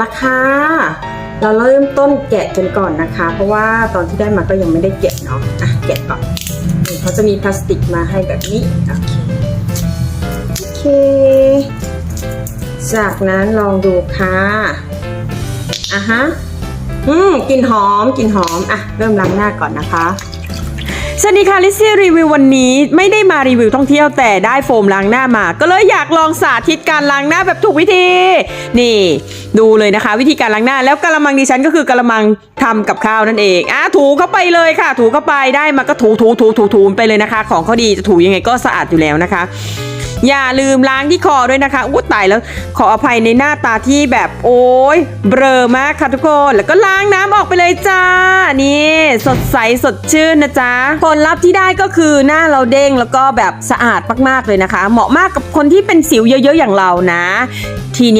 ละค่ะ เราเริ่มต้นแกะกันก่อนนะคะ เพราะว่าตอนที่ได้มาก็ยังไม่ได้แกะเนาะอะแกะก่อนเขาจะมีพลาสติกมาให้แบบนี้โอเคโอเคจากนั้นลองดูค่ะอะฮะอืมกลิ่นหอมกลิ่นหอมอะเริ่มล้างหน้าก่อนนะคะ สวัสดีค่ะลิซี่รีวิววันนี้ไม่ได้มารีวิวท่องเที่ยวแต่ได้โฟมล้างหน้ามา ก็เลยอยากลองสาธิตการล้างหน้าแบบถูกวิธี นี่ ดูเลยนะคะ วิธีการล้างหน้าแล้วกระมังดิฉันก็คือกระมังทำกับข้าวนั่นเองอะถูเข้าไปเลยค่ะ ถูเข้าไปได้มาก็ถูถูถูถูถูไปเลยนะคะ ของเขาดีจะถูยังไงก็สะอาดอยู่แล้วนะคะ อย่าลืมล้างที่คอด้วยนะคะอู้ตายแล้วขออภัยในหน้าตาที่แบบโอ้ยเบลอมากค่ะทุกคนแล้วก็ล้างน้ำออกไปเลยจ้านี่สดใสสดชื่นนะจ๊ะผลลัพธ์ที่ได้ก็คือหน้าเราเด้งแล้วก็แบบสะอาดมากๆเลยนะคะ เหมาะมากกับคนที่เป็นสิวเยอะ ๆ อย่างเรานะ ทีนี้